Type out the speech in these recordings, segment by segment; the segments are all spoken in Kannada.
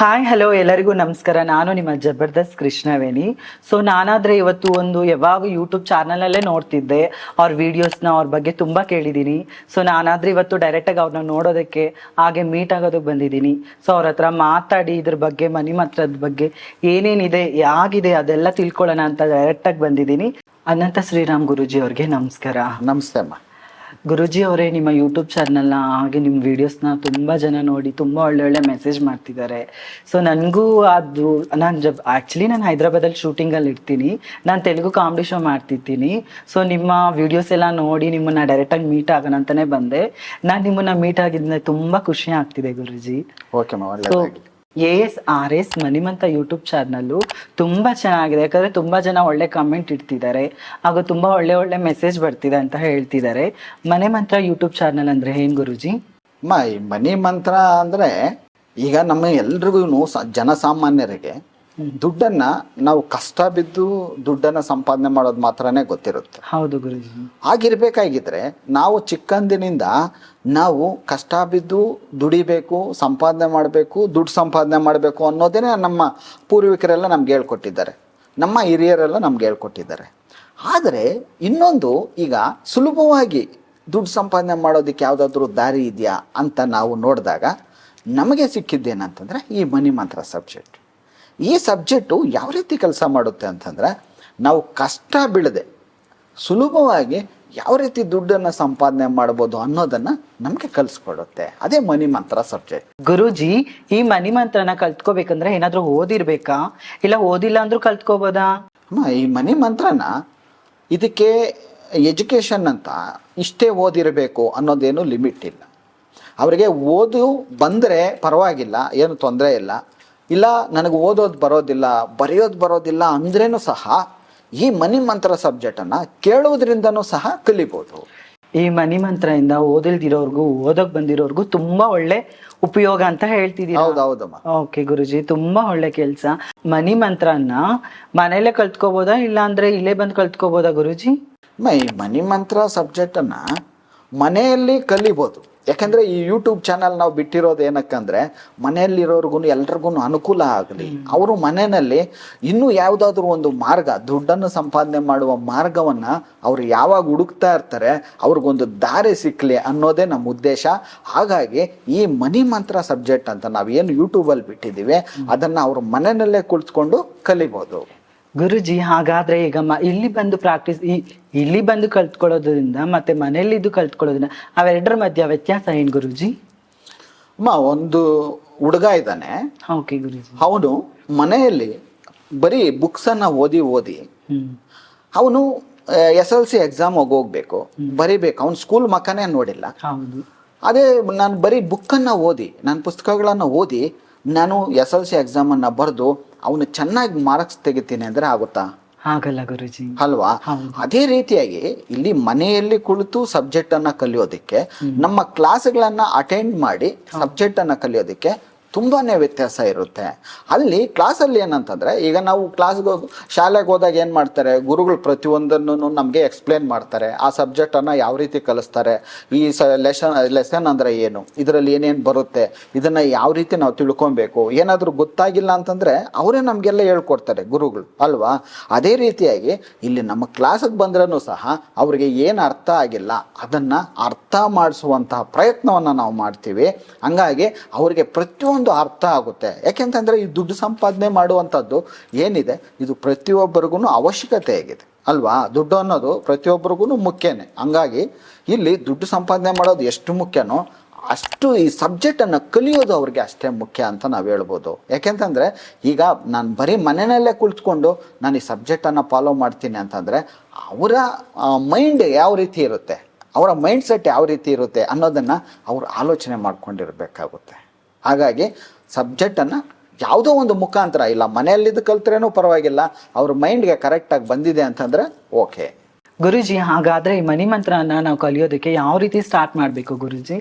ಹಾಯ್ ಹಲೋ ಎಲ್ಲರಿಗೂ ನಮಸ್ಕಾರ. ನಾನು ನಿಮ್ಮ ಜಬರ್ದಸ್ತ್ ಕೃಷ್ಣವೇಣಿ ಸೊ ನಾನಾದ್ರೆ ಇವತ್ತು ಒಂದು ಯಾವಾಗ ಯೂಟ್ಯೂಬ್ ಚಾನಲಲ್ಲೇ ನೋಡ್ತಿದ್ದೆ. ಅವ್ರ ವೀಡಿಯೋಸ್ನ ಅವ್ರ ಬಗ್ಗೆ ತುಂಬ ಕೇಳಿದ್ದೀನಿ ಸೊ ನಾನಾದ್ರೆ ಇವತ್ತು ಡೈರೆಕ್ಟಾಗಿ ಅವ್ರನ್ನ ನೋಡೋದಕ್ಕೆ ಹಾಗೆ ಮೀಟ್ ಆಗೋದಕ್ಕೆ ಬಂದಿದ್ದೀನಿ. ಸೊ ಅವ್ರ ಹತ್ರ ಮಾತಾಡಿ ಇದ್ರ ಬಗ್ಗೆ, ಮನಿ ಮಾತ್ರದ ಬಗ್ಗೆ ಏನೇನಿದೆ ಯಾಗಿದೆ ಅದೆಲ್ಲ ತಿಳ್ಕೊಳ್ಳೋಣ ಅಂತ ಡೈರೆಕ್ಟಾಗಿ ಬಂದಿದ್ದೀನಿ. ಅನಂತ ಶ್ರೀರಾಮ್ ಗುರುಜಿ ಅವ್ರಿಗೆ ನಮಸ್ಕಾರ. ನಮಸ್ತೆ ಅಮ್ಮ. ಗುರುಜಿ ಅವರೇ ನಿಮ್ಮ ಯೂಟ್ಯೂಬ್ ಚಾನಲ್ನ ಹಾಗೆ ನಿಮ್ಮ ವಿಡಿಯೋಸ್ನ ತುಂಬ ಜನ ನೋಡಿ ತುಂಬ ಒಳ್ಳೆ ಒಳ್ಳೆ ಮೆಸೇಜ್ ಮಾಡ್ತಿದ್ದಾರೆ. ಸೊ ನನಗೂ ಅದು ನಾನು ಜಬ್ ಆ್ಯಕ್ಚುಲಿ ನಾನು ಹೈದ್ರಾಬಾದಲ್ಲಿ ಶೂಟಿಂಗಲ್ಲಿ ಇರ್ತೀನಿ. ನಾನು ತೆಲುಗು ಕಾಮಿಡಿ ಶೋ ಮಾಡ್ತಿರ್ತೀನಿ ಸೊ ನಿಮ್ಮ ವಿಡಿಯೋಸ್ ಎಲ್ಲ ನೋಡಿ ನಿಮ್ಮನ್ನ ಡೈರೆಕ್ಟಾಗಿ ಮೀಟ್ ಆಗೋಣ ಅಂತಲೇ ಬಂದೆ. ನಾನು ನಿಮ್ಮನ್ನ ಮೀಟ್ ಆಗಿದ್ದ ತುಂಬ ಖುಷಿ ಆಗ್ತಿದೆ Guruji. Okay so A S, R, S ಮನಿಮಂತ YouTube channel ತುಂಬ ಚೆನ್ನಾಗಿದೆ. ಯಾಕಂದರೆ ತುಂಬ ಜನ ಒಳ್ಳೆ ಕಮೆಂಟ್ ಇಡ್ತಿದ್ದಾರೆ. ಹಾಗೂ ತುಂಬ ಒಳ್ಳೆ ಒಳ್ಳೆ ಮೆಸೇಜ್ ಬರ್ತಿದೆ ಅಂತ ಹೇಳ್ತಿದ್ದಾರೆ. ಮನೆ ಮಂತ್ರ ಯೂಟ್ಯೂಬ್ ಚಾನಲ್ ಅಂದರೆ ಏನು ಗುರುಜಿ? ಮೈ ಮನಿ ಮಂತ್ರ ಅಂದ್ರೆ ಈಗ ನಮ್ಮ ಎಲ್ರಿಗೂ ಜನಸಾಮಾನ್ಯರಿಗೆ ದುಡ್ಡನ್ನ ನಾವು ಕಷ್ಟ ಬಿದ್ದು ದುಡ್ಡನ್ನ ಸಂಪಾದನೆ ಮಾಡೋದು ಮಾತ್ರನೇ ಗೊತ್ತಿರುತ್ತೆ. ಹೌದು ಗುರುಜಿ. ಹಾಗಿರ್ಬೇಕಾಗಿದ್ರೆ ನಾವು ಚಿಕ್ಕಂದಿನಿಂದ ನಾವು ಕಷ್ಟ ಬಿದ್ದು ದುಡಿಬೇಕು ಸಂಪಾದನೆ ಮಾಡಬೇಕು ದುಡ್ಡು ಸಂಪಾದನೆ ಮಾಡಬೇಕು ಅನ್ನೋದೇನೆ ನಮ್ಮ ಪೂರ್ವಿಕರೆಲ್ಲ ನಮ್ಗೆ ಹೇಳ್ಕೊಟ್ಟಿದ್ದಾರೆ. ನಮ್ಮ ಹಿರಿಯರೆಲ್ಲ ನಮ್ಗೆ ಹೇಳ್ಕೊಟ್ಟಿದ್ದಾರೆ. ಆದರೆ ಇನ್ನೊಂದು ಈಗ ಸುಲಭವಾಗಿ ದುಡ್ಡು ಸಂಪಾದನೆ ಮಾಡೋದಕ್ಕೆ ಯಾವುದಾದ್ರೂ ದಾರಿ ಇದೆಯಾ ಅಂತ ನಾವು ನೋಡಿದಾಗ ನಮಗೆ ಸಿಕ್ಕಿದ್ದೇನಂತಂದರೆ ಈ ಮನಿ ಮಂತ್ರ ಸಬ್ಜೆಕ್ಟ್. ಈ ಸಬ್ಜೆಕ್ಟು ಯಾವ ರೀತಿ ಕೆಲಸ ಮಾಡುತ್ತೆ ಅಂತಂದರೆ ನಾವು ಕಷ್ಟ ಬೀಳದೆ ಸುಲಭವಾಗಿ ಯಾವ ರೀತಿ ದುಡ್ಡನ್ನು ಸಂಪಾದನೆ ಮಾಡ್ಬೋದು ಅನ್ನೋದನ್ನು ನಮಗೆ ಕಲಿಸ್ಕೊಡುತ್ತೆ. ಅದೇ ಮನಿ ಮಂತ್ರ ಸಬ್ಜೆಕ್ಟ್. ಗುರುಜಿ ಈ ಮನಿ ಮಂತ್ರನ ಕಲ್ತ್ಕೋಬೇಕಂದ್ರೆ ಏನಾದರೂ ಓದಿರ್ಬೇಕಾ? ಇಲ್ಲ ಓದಿಲ್ಲ ಅಂದ್ರೂ ಕಲ್ತ್ಕೋಬೋದಾ? ಅಮ್ಮ ಈ ಮನಿ ಮಂತ್ರನ ಇದಕ್ಕೆ ಎಜುಕೇಷನ್ ಅಂತ ಇಷ್ಟೇ ಓದಿರಬೇಕು ಅನ್ನೋದೇನು ಲಿಮಿಟ್ ಇಲ್ಲ. ಅವರಿಗೆ ಓದು ಬಂದರೆ ಪರವಾಗಿಲ್ಲ ಏನು ತೊಂದರೆ ಇಲ್ಲ. ಇಲ್ಲ ನನಗೆ ಓದೋದು ಬರೋದಿಲ್ಲ ಬರೆಯೋದು ಬರೋದಿಲ್ಲ ಅಂದ್ರೇನು ಸಹ ಈ ಮನಿ ಮಂತ್ರ ಸಬ್ಜೆಕ್ಟನ್ನು ಕೇಳುವುದರಿಂದನೂ ಸಹ ಕಲಿಬೋದು. ಈ ಮನಿ ಮಂತ್ರದಿಂದ ಓದಿಲ್ದಿರೋರ್ಗು ಓದೋಕ್ ಬಂದಿರೋರ್ಗು ತುಂಬಾ ಒಳ್ಳೆ ಉಪಯೋಗ ಅಂತ ಹೇಳ್ತಿದೀನಿ ಓಕೆ ಗುರುಜಿ ತುಂಬಾ ಒಳ್ಳೆ ಕೆಲಸ. ಮನಿ ಮಂತ್ರನ ಮನೇಲೆ ಕಲ್ತ್ಕೋಬೋದಾ ಇಲ್ಲ ಅಂದ್ರೆ ಇಲ್ಲೇ ಬಂದು ಕಲ್ತ್ಕೋಬೋದಾ ಗುರುಜಿ? ಮೈ ಮನಿ ಮಂತ್ರ ಸಬ್ಜೆಕ್ಟನ್ನು ಮನೆಯಲ್ಲಿ ಕಲಿಬೋದು. ಯಾಕಂದ್ರೆ ಈ ಯೂಟ್ಯೂಬ್ ಚಾನಲ್ ನಾವು ಬಿಟ್ಟಿರೋದು ಏನಕ್ಕಂದ್ರೆ ಮನೆಯಲ್ಲಿರೋರ್ಗು ಎಲ್ರಿಗೂ ಅನುಕೂಲ ಆಗಲಿ. ಅವರು ಮನೆಯಲ್ಲಿ ಇನ್ನೂ ಯಾವುದಾದ್ರೂ ಒಂದು ಮಾರ್ಗ ದುಡ್ಡನ್ನು ಸಂಪಾದನೆ ಮಾಡುವ ಮಾರ್ಗವನ್ನ ಅವರು ಯಾವಾಗ ಹುಡುಕ್ತಾ ಇರ್ತಾರೆ ಅವ್ರಿಗೊಂದು ದಾರಿ ಸಿಕ್ಕಲಿ ಅನ್ನೋದೇ ನಮ್ಮ ಉದ್ದೇಶ. ಹಾಗಾಗಿ ಈ ಮನಿ ಮಂತ್ರ ಸಬ್ಜೆಕ್ಟ್ ಅಂತ ನಾವು ಏನು ಯೂಟ್ಯೂಬಲ್ಲಿ ಬಿಟ್ಟಿದ್ದೀವಿ ಅದನ್ನು ಅವರು ಮನೆಯಲ್ಲೇ ಕುಳಿತುಕೊಂಡು ಕಲಿಬೋದು. ಗುರುಜಿ ಹಾಗಾದ್ರೆ ಈಗ ಮ ಇಲ್ಲಿ ಬಂದು ಪ್ರಾಕ್ಟೀಸ್ ಈ ಇಲ್ಲಿ ಬಂದು ಕಲ್ತ್ಕೊಳ್ಳೋದ್ರಿಂದ ಮತ್ತೆ ಮನೆಯಲ್ಲಿದ್ದು ಕಲ್ತ್ಕೊಳ್ಳೋದ್ರಿಂದ ಅವೆರಡರ ಮಧ್ಯ ವ್ಯತ್ಯಾಸ ಏನು ಗುರುಜಿ? ಅಮ್ಮ ಒಂದು ಹುಡುಗ ಇದ್ದಾನೆ. ಓಕೆ ಗುರುಜಿ. ಅವನು ಮನೆಯಲ್ಲಿ ಬರೀ ಬುಕ್ಸನ್ನು ಓದಿ ಓದಿ ಅವನು ಎಸ್ ಎಲ್ ಸಿ ಎಕ್ಸಾಮ್ ಹೋಗ್ಬೇಕು ಬರಿಬೇಕು. ಅವ್ನು ಸ್ಕೂಲ್ ಮಕ್ಕನೇ ನೋಡಿಲ್ಲ. ಹೌದು. ಅದೇ ನಾನು ಬರೀ ಬುಕ್ಕನ್ನು ಓದಿ ನಾನು ಪುಸ್ತಕಗಳನ್ನು ಓದಿ ನಾನು ಎಸ್ ಎಲ್ ಸಿ ಎಕ್ಸಾಮನ್ನು ಬರೆದು ಅವನು ಚೆನ್ನಾಗಿ ಮಾರ್ಕ್ಸ್ ತೆಗಿತೀನಿ ಅಂದ್ರೆ ಆಗುತ್ತಾ? ಆಗಲ್ಲ ಗುರುಜಿ. ಅಲ್ವಾ? ಅದೇ ರೀತಿಯಾಗಿ ಇಲ್ಲಿ ಮನೆಯಲ್ಲಿ ಕುಳಿತು ಸಬ್ಜೆಕ್ಟ್ ಅನ್ನ ಕಲಿಯೋದಕ್ಕೆ ನಮ್ಮ ಕ್ಲಾಸ್ಗಳನ್ನ ಅಟೆಂಡ್ ಮಾಡಿ ಸಬ್ಜೆಕ್ಟ್ ಅನ್ನ ಕಲಿಯೋದಕ್ಕೆ ತುಂಬಾನೇ ವ್ಯತ್ಯಾಸ ಇರುತ್ತೆ. ಅಲ್ಲಿ ಕ್ಲಾಸಲ್ಲಿ ಏನಂತಂದರೆ, ಈಗ ನಾವು ಕ್ಲಾಸ್ಗೆ ಶಾಲೆಗೆ ಹೋದಾಗ ಏನು ಮಾಡ್ತಾರೆ, ಗುರುಗಳು ಪ್ರತಿಯೊಂದನ್ನು ನಮಗೆ ಎಕ್ಸ್ಪ್ಲೇನ್ ಮಾಡ್ತಾರೆ. ಆ ಸಬ್ಜೆಕ್ಟನ್ನು ಯಾವ ರೀತಿ ಕಲಿಸ್ತಾರೆ, ಈ ಸ ಲೆಸನ್ ಲೆಸನ್ ಅಂದರೆ ಏನು, ಇದರಲ್ಲಿ ಏನೇನು ಬರುತ್ತೆ, ಇದನ್ನು ಯಾವ ರೀತಿ ನಾವು ತಿಳ್ಕೊಬೇಕು, ಏನಾದರೂ ಗೊತ್ತಾಗಿಲ್ಲ ಅಂತಂದರೆ ಅವರೇ ನಮಗೆಲ್ಲ ಹೇಳ್ಕೊಡ್ತಾರೆ ಗುರುಗಳು, ಅಲ್ವಾ? ಅದೇ ರೀತಿಯಾಗಿ ಇಲ್ಲಿ ನಮ್ಮ ಕ್ಲಾಸಿಗೆ ಬಂದ್ರೂ ಸಹ ಅವರಿಗೆ ಏನು ಅರ್ಥ ಆಗಿಲ್ಲ, ಅದನ್ನು ಅರ್ಥ ಮಾಡಿಸುವಂತಹ ಪ್ರಯತ್ನವನ್ನು ನಾವು ಮಾಡ್ತೀವಿ. ಹಂಗಾಗಿ ಅವರಿಗೆ ಪ್ರತಿಯೊಂದು ಅರ್ಥ ಆಗುತ್ತೆ. ಯಾಕೆಂತಂದರೆ ಈ ದುಡ್ಡು ಸಂಪಾದನೆ ಮಾಡುವಂಥದ್ದು ಏನಿದೆ? ಇದು ಪ್ರತಿಯೊಬ್ಬರಿಗೂ ಅವಶ್ಯಕತೆ ಆಗಿದೆ. ಅಲ್ವಾ? ದುಡ್ಡು ಅನ್ನೋದು ಪ್ರತಿಯೊಬ್ಬರಿಗೂ ಮುಖ್ಯನೇ. ಹಂಗಾಗಿ ಇಲ್ಲಿ ದುಡ್ಡು ಸಂಪಾದನೆ ಮಾಡೋದು ಎಷ್ಟು ಮುಖ್ಯನೋ ಅಷ್ಟು ಈ ಸಬ್ಜೆಕ್ಟನ್ನು ಕಲಿಯೋದು ಅವ್ರಿಗೆ ಅಷ್ಟೇ ಮುಖ್ಯ ಅಂತ ನಾವು ಹೇಳ್ಬೋದು. ಯಾಕೆಂತಂದರೆ ಈಗ ನಾನು ಬರೀ ಮನೆಯಲ್ಲೇ ಕುಳಿತುಕೊಂಡು ನಾನು ಈ ಸಬ್ಜೆಕ್ಟನ್ನು ಫಾಲೋ ಮಾಡ್ತೀನಿ ಅಂತಂದರೆ ಅವರ ಮೈಂಡ್ ಯಾವ ರೀತಿ ಇರುತ್ತೆ? ಅವರ ಮೈಂಡ್ ಸೆಟ್ ಯಾವ ರೀತಿ ಇರುತ್ತೆ ಅನ್ನೋದನ್ನು ಅವರು ಆಲೋಚನೆ ಮಾಡ್ಕೊಂಡಿರ್ಬೇಕಾಗುತ್ತೆ. ಹಾಗಾಗಿ ಸಬ್ಜೆಕ್ಟನ್ನು ಯಾವುದೋ ಒಂದು ಮುಖಾಂತರ ಇಲ್ಲ ಮನೆಯಲ್ಲಿದ್ದು ಕಲ್ತ್ರೇನೂ ಪರವಾಗಿಲ್ಲ ಅವ್ರ ಮೈಂಡ್ಗೆ ಕರೆಕ್ಟಾಗಿ ಬಂದಿದೆ ಅಂತಂದರೆ ಓಕೆ ಗುರುಜಿ ಹಾಗಾದರೆ ಈ ಮನಿ ಮಂತ್ರನ ನಾವು ಕಲಿಯೋದಕ್ಕೆ ಯಾವ ರೀತಿ ಸ್ಟಾರ್ಟ್ ಮಾಡಬೇಕು ಗುರುಜಿ?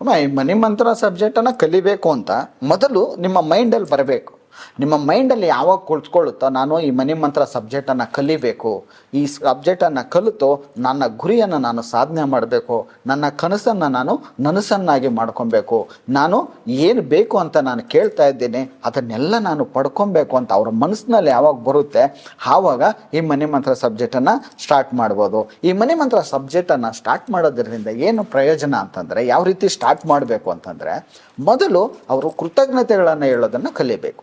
ಅಮ್ಮ ಈ ಮನಿ ಮಂತ್ರ ಸಬ್ಜೆಕ್ಟನ್ನು ಕಲಿಬೇಕು ಅಂತ ಮೊದಲು ನಿಮ್ಮ ಮೈಂಡಲ್ಲಿ ಬರಬೇಕು. ನಿಮ್ಮ ಮೈಂಡಲ್ಲಿ ಯಾವಾಗ ಕುಳಿತುಕೊಳ್ಳುತ್ತೋ ನಾನು ಈ ಮನಿ ಮಂತ್ರ ಸಬ್ಜೆಕ್ಟನ್ನು ಕಲಿಬೇಕು, ಈ ಸಬ್ಜೆಕ್ಟನ್ನು ಕಲಿತು ನನ್ನ ಗುರಿಯನ್ನು ನಾನು ಸಾಧನೆ ಮಾಡಬೇಕು, ನನ್ನ ಕನಸನ್ನು ನಾನು ನನಸನ್ನಾಗಿ ಮಾಡ್ಕೊಬೇಕು. ನಾನು ಏನು ಬೇಕು ಅಂತ ನಾನು ಕೇಳ್ತಾ ಇದ್ದೀನಿ, ಅದನ್ನೆಲ್ಲ ನಾನು ಪಡ್ಕೊಬೇಕು ಅಂತ ಅವ್ರ ಮನಸ್ಸಿನಲ್ಲಿ ಯಾವಾಗ ಬರುತ್ತೆ, ಆವಾಗ ಈ ಮನಿ ಮಂತ್ರ ಸಬ್ಜೆಕ್ಟನ್ನು ಸ್ಟಾರ್ಟ್ ಮಾಡ್ಬೋದು. ಈ ಮನಿ ಮಂತ್ರ ಸಬ್ಜೆಕ್ಟನ್ನು ಸ್ಟಾರ್ಟ್ ಮಾಡೋದ್ರಿಂದ ಏನು ಪ್ರಯೋಜನ ಅಂತಂದರೆ, ಯಾವ ರೀತಿ ಸ್ಟಾರ್ಟ್ ಮಾಡಬೇಕು ಅಂತಂದರೆ, ಮೊದಲು ಅವರು ಕೃತಜ್ಞತೆಗಳನ್ನು ಹೇಳೋದನ್ನು ಕಲಿಬೇಕು.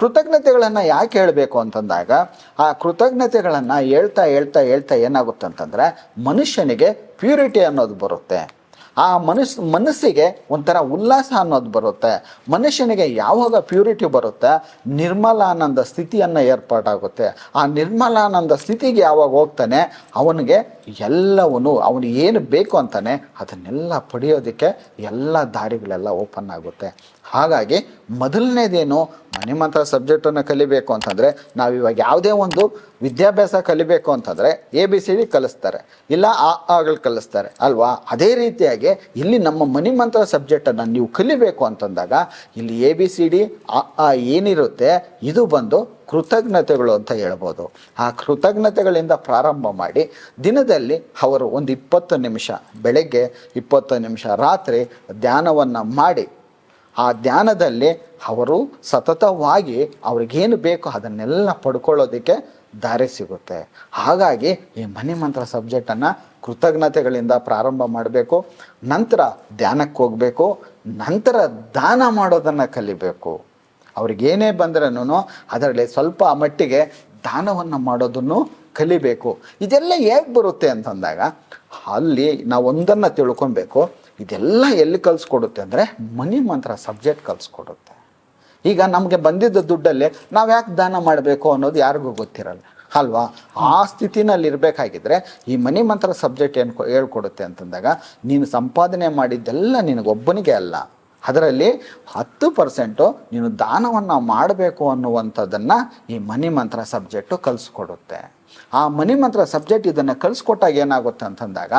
ಕೃತಜ್ಞತೆಗಳನ್ನು ಯಾಕೆ ಹೇಳಬೇಕು ಅಂತಂದಾಗ, ಆ ಕೃತಜ್ಞತೆಗಳನ್ನು ಹೇಳ್ತಾ ಹೇಳ್ತಾ ಹೇಳ್ತಾ ಏನಾಗುತ್ತೆ ಅಂತಂದರೆ ಮನುಷ್ಯನಿಗೆ ಪ್ಯೂರಿಟಿ ಅನ್ನೋದು ಬರುತ್ತೆ. ಆ ಮನಸ್, ಮನಸ್ಸಿಗೆ ಒಂಥರ ಉಲ್ಲಾಸ ಅನ್ನೋದು ಬರುತ್ತೆ. ಮನುಷ್ಯನಿಗೆ ಯಾವಾಗ ಪ್ಯೂರಿಟಿ ಬರುತ್ತೆ? ನಿರ್ಮಲಾನಂದ ಸ್ಥಿತಿಯನ್ನು ಏರ್ಪಾಟಾಗುತ್ತೆ ಆ ನಿರ್ಮಲಾನಂದ ಸ್ಥಿತಿಗೆ ಯಾವಾಗ ಹೋಗ್ತಾನೆ? ಅವನಿಗೆ ಎಲ್ಲವನು ಅವನು ಏನು ಬೇಕು ಅಂತಾನೆ, ಅದನ್ನೆಲ್ಲ ಪಡೆಯೋದಕ್ಕೆ ಎಲ್ಲ ದಾರಿಗಳೆಲ್ಲ ಓಪನ್ ಆಗುತ್ತೆ. ಹಾಗಾಗಿ ಮೊದಲನೇದೇನು ಮನೆ ಮಾತ್ರ ಸಬ್ಜೆಕ್ಟನ್ನು ಕಲಿಬೇಕು ಅಂತಂದರೆ ನಾವು ಇವಾಗ ಯಾವುದೇ ಒಂದು ವಿದ್ಯಾಭ್ಯಾಸ ಕಲಿಬೇಕು ಅಂತಂದರೆ ಎ ಬಿ ಸಿ ಡಿ ಕಲಿಸ್ತಾರೆ. ಇಲ್ಲ, ಆ ಆಗಳು ಕಲಿಸ್ತಾರೆ. ಅಲ್ವಾ? ಅದೇ ರೀತಿಯಾಗಿ ಇಲ್ಲಿ ನಮ್ಮ ಮನಿ ಮಂತ್ರ ಸಬ್ಜೆಕ್ಟನ್ನು ನೀವು ಕಲಿಬೇಕು ಅಂತಂದಾಗ ಇಲ್ಲಿ ಎ ಬಿ ಸಿ ಡಿ ಆ ಏನಿರುತ್ತೆ ಇದು ಬಂದು ಕೃತಜ್ಞತೆಗಳು ಅಂತ ಹೇಳ್ಬೋದು. ಆ ಕೃತಜ್ಞತೆಗಳಿಂದ ಪ್ರಾರಂಭ ಮಾಡಿ ದಿನದಲ್ಲಿ ಅವರು ಒಂದು ಇಪ್ಪತ್ತು ನಿಮಿಷ, ಬೆಳಗ್ಗೆ ಇಪ್ಪತ್ತು ನಿಮಿಷ, ರಾತ್ರಿ ಧ್ಯಾನವನ್ನು ಮಾಡಿ ಆ ಧ್ಯಾನದಲ್ಲಿ ಅವರು ಸತತವಾಗಿ ಅವ್ರಿಗೇನು ಬೇಕೋ ಅದನ್ನೆಲ್ಲ ಪಡ್ಕೊಳ್ಳೋದಕ್ಕೆ ದಾರಿ ಸಿಗುತ್ತೆ. ಹಾಗಾಗಿ ಈ ಮನಿ ಮಂತ್ರ ಸಬ್ಜೆಕ್ಟನ್ನು ಕೃತಜ್ಞತೆಗಳಿಂದ ಪ್ರಾರಂಭ ಮಾಡಬೇಕು, ನಂತರ ಧ್ಯಾನಕ್ಕೆ ಹೋಗಬೇಕು, ನಂತರ ದಾನ ಮಾಡೋದನ್ನು ಕಲಿಬೇಕು. ಅವ್ರಿಗೇನೇ ಬಂದ್ರೂ ಅದರಲ್ಲಿ ಸ್ವಲ್ಪ ಮಟ್ಟಿಗೆ ದಾನವನ್ನು ಮಾಡೋದನ್ನು ಕಲಿಬೇಕು. ಇದೆಲ್ಲ ಹೇಗೆ ಬರುತ್ತೆ ಅಂತಂದಾಗ ಅಲ್ಲಿ ನಾವು ಒಂದನ್ನು ತಿಳ್ಕೊಬೇಕು. ಇದೆಲ್ಲ ಎಲ್ಲಿ ಕಲಿಸ್ಕೊಡುತ್ತೆ ಅಂದರೆ ಮನಿ ಮಂತ್ರ ಸಬ್ಜೆಕ್ಟ್ ಕಲಿಸ್ಕೊಡುತ್ತೆ. ಈಗ ನಮಗೆ ಬಂದಿದ್ದ ದುಡ್ಡಲ್ಲಿ ನಾವು ಯಾಕೆ ದಾನ ಮಾಡಬೇಕು ಅನ್ನೋದು ಯಾರಿಗೂ ಗೊತ್ತಿರಲ್ಲ. ಅಲ್ವಾ? ಆ ಸ್ಥಿತಿನಲ್ಲಿ ಇರಬೇಕಾಗಿದ್ರೆ ಈ ಮನಿ ಮಂತ್ರ ಸಬ್ಜೆಕ್ಟ್ ಏನು ಹೇಳ್ಕೊಡುತ್ತೆ ಅಂತಂದಾಗ ನೀನು ಸಂಪಾದನೆ ಮಾಡಿದ್ದೆಲ್ಲ ನಿನಗೊಬ್ಬನಿಗೆ ಅಲ್ಲ. ಅದರಲ್ಲಿ ಹತ್ತು ಪರ್ಸೆಂಟು ನೀನು ದಾನವನ್ನು ಮಾಡಬೇಕು ಅನ್ನುವಂಥದ್ದನ್ನು ಈ ಮನಿ ಮಂತ್ರ ಸಬ್ಜೆಕ್ಟು ಕಲಿಸ್ಕೊಡುತ್ತೆ. ಆ ಮನಿ ಮಂತ್ರ ಸಬ್ಜೆಕ್ಟ್ ಇದನ್ನು ಕಲಿಸ್ಕೊಟ್ಟಾಗ ಏನಾಗುತ್ತೆ ಅಂತಂದಾಗ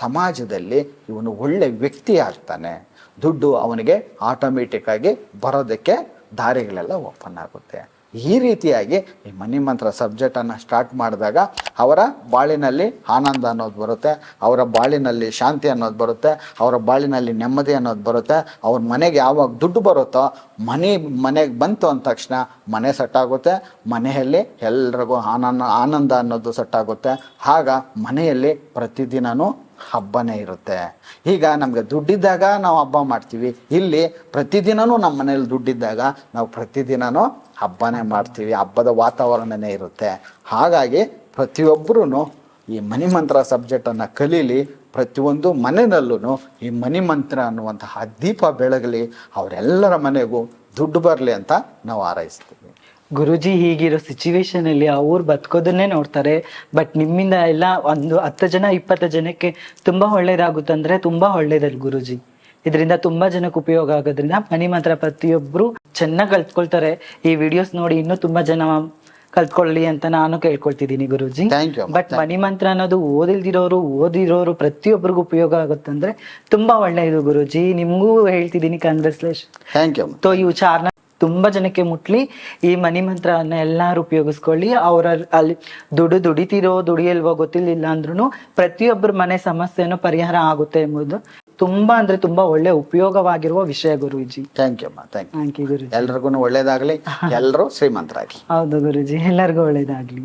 ಸಮಾಜದಲ್ಲಿ ಇವನು ಒಳ್ಳೆ ವ್ಯಕ್ತಿ ಆಗ್ತಾನೆ. ದುಡ್ಡು ಅವನಿಗೆ ಆಟೋಮೆಟಿಕ್ಕಾಗಿ ಬರೋದಕ್ಕೆ ದಾರಿಗಳೆಲ್ಲ ಓಪನ್ ಆಗುತ್ತೆ. ಈ ರೀತಿಯಾಗಿ ಈ ಮನಿ ಮಂತ್ರ ಸಬ್ಜೆಕ್ಟನ್ನು ಸ್ಟಾರ್ಟ್ ಮಾಡಿದಾಗ ಅವರ ಬಾಳಿನಲ್ಲಿ ಆನಂದ ಅನ್ನೋದು ಬರುತ್ತೆ, ಅವರ ಬಾಳಿನಲ್ಲಿ ಶಾಂತಿ ಅನ್ನೋದು ಬರುತ್ತೆ, ಅವರ ಬಾಳಿನಲ್ಲಿ ನೆಮ್ಮದಿ ಅನ್ನೋದು ಬರುತ್ತೆ, ಅವ್ರ ಮನೆಗೆ ಯಾವಾಗ ದುಡ್ಡು ಬರುತ್ತೋ ಮನೆ ಮನೆಗೆ ಬಂತು ಅಂದ ತಕ್ಷಣ ಮನೆ ಸೆಟ್ಟಾಗುತ್ತೆ ಮನೆಯಲ್ಲಿ ಎಲ್ರಿಗೂ ಆನಂದ ಆನಂದ ಅನ್ನೋದು ಸೆಟ್ಟಾಗುತ್ತೆ ಆಗ ಮನೆಯಲ್ಲಿ ಪ್ರತಿದಿನವೂ ಹಬ್ಬನೇ ಇರುತ್ತೆ. ಈಗ ನಮಗೆ ದುಡ್ಡಿದ್ದಾಗ ನಾವು ಹಬ್ಬ ಮಾಡ್ತೀವಿ, ಇಲ್ಲಿ ಪ್ರತಿದಿನವೂ ನಮ್ಮ ಮನೇಲಿ ದುಡ್ಡಿದ್ದಾಗ ನಾವು ಪ್ರತಿದಿನವೂ ಹಬ್ಬನೇ ಮಾಡ್ತೀವಿ, ಹಬ್ಬದ ವಾತಾವರಣನೇ ಇರುತ್ತೆ. ಹಾಗಾಗಿ ಪ್ರತಿಯೊಬ್ಬರೂ ಈ ಮನಿ ಮಂತ್ರ ಸಬ್ಜೆಕ್ಟನ್ನು ಕಲೀಲಿ, ಪ್ರತಿಯೊಂದು ಮನೆಯಲ್ಲೂ ಈ ಮನಿ ಮಂತ್ರ ಅನ್ನುವಂತಹ ದೀಪ ಬೆಳಗಲಿ, ಅವರೆಲ್ಲರ ಮನೆಗೂ ದುಡ್ಡು ಬರಲಿ ಅಂತ ನಾವು ಹಾರೈಸ್ತೀವಿ. ಗುರುಜಿ ಹೀಗಿರೋ ಸಿಚುವೇಶನಲ್ಲಿ ಅವ್ರು ಬದುಕೋದನ್ನೇ ನೋಡ್ತಾರೆ ಬಟ್ ನಿಮ್ಮಿಂದ ಎಲ್ಲ ಒಂದು ಹತ್ತು ಜನ, ಇಪ್ಪತ್ತು ಜನಕ್ಕೆ ತುಂಬಾ ಒಳ್ಳೇದಾಗುತ್ತಂದ್ರೆ ತುಂಬಾ ಒಳ್ಳೇದಲ್ಲ ಗುರುಜಿ. ಇದರಿಂದ ತುಂಬಾ ಜನಕ್ಕೆ ಉಪಯೋಗ ಆಗೋದ್ರಿಂದ ಮನಿ ಮಾತ್ರ ಪ್ರತಿಯೊಬ್ರು ಚೆನ್ನಾಗಿ ಕಲ್ತ್ಕೊಳ್ತಾರೆ. ಈ ವಿಡಿಯೋಸ್ ನೋಡಿ ಇನ್ನೂ ತುಂಬಾ ಜನ ಕಲ್ತ್ಕೊಳ್ಳಿ ಅಂತ ನಾನು ಕೇಳ್ಕೊಳ್ತಿದ್ದೀನಿ ಗುರುಜಿ. ಬಟ್ ಮನಿ ಮಂತ್ರ ಅನ್ನೋದು ಓದಿಲ್ದಿರೋರು ಓದಿರೋರು ಪ್ರತಿಯೊಬ್ಬರಿಗೂ ಉಪಯೋಗ ಆಗುತ್ತಂದ್ರೆ ತುಂಬಾ ಒಳ್ಳೆಯದು ಗುರುಜಿ. ನಿಮ್ಗೂ ಹೇಳ್ತಿದ್ದೀನಿ ಕಾಂಗ್ರೆಸ್ಲೇಷನ್ ಥ್ಯಾಂಕ್ ಯು ಸೊ ಈ ವಿಚಾರನ ತುಂಬಾ ಜನಕ್ಕೆ ಮುಟ್ಲಿ. ಈ ಮನಿ ಮಂತ್ರನ ಎಲ್ಲಾರು ಉಪಯೋಗಿಸ್ಕೊಳ್ಳಿ. ಅವರ ಅಲ್ಲಿ ದುಡ್ಡು ದುಡಿತಿರೋ ದುಡಿಯಲ್ವೋ ಗೊತ್ತಿಲ್ಲ ಅಂದ್ರೂ ಪ್ರತಿಯೊಬ್ಬರ ಮನೆ ಸಮಸ್ಯೆನೂ ಪರಿಹಾರ ಆಗುತ್ತೆ ಎಂಬುದು ತುಂಬಾ ಅಂದ್ರೆ ತುಂಬಾ ಒಳ್ಳೆ ಉಪಯೋಗವಾಗಿರುವ ವಿಷಯ Guruji. Thank you thank you Guruji. ಎಲ್ರಿಗೂ ಒಳ್ಳೇದಾಗ್ಲಿ ಎಲ್ಲರೂ ಶ್ರೀಮಂತರಾಗಿ ಹೌದು ಗುರುಜಿ ಎಲ್ಲರಿಗೂ ಒಳ್ಳೇದಾಗ್ಲಿ.